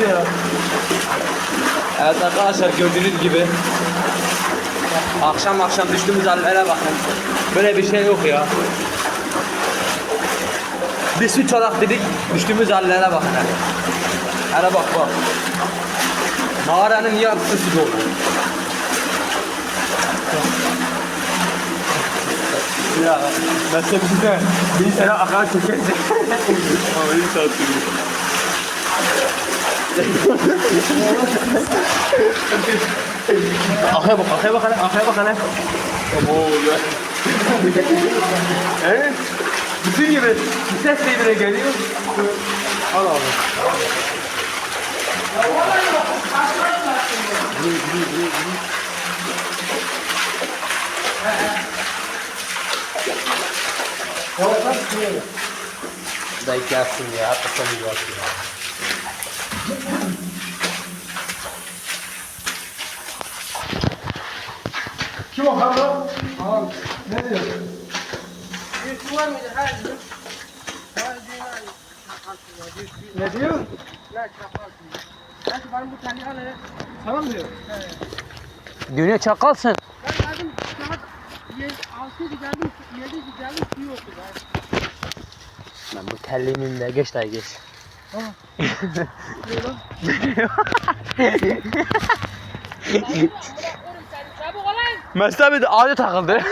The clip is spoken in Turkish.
ya. Evet arkadaşlar gördüğünüz gibi akşam akşam düştüğümüz hallere bakın. Böyle bir şey yok ya. Bir su çalak dedik düştüğümüz hallere bakın. hele. Bak bak. Mağaranın yarısı su dolu. Ya ben size bir şey söyleyeyim. Bir sene akar çekersin. Ama iyi sattım. Arkaya bak, arkaya bak hele, arkaya bak hele. He? Bütün gibi bir ses birbirine geliyor. Al abi. Dayı gelsin ya. Bak ya. Kim o kanka? Abi ne diyor? Bir var mıydı her gün? Ne diyor? Sana mı diyor? Düğüne çakalsın. Ben geldim saat 6'ydı geldim 7'ydi geldim suyu yoktu. Ben bu telliğinin de geç dayı geç. Mesut abi de ağaca takıldı.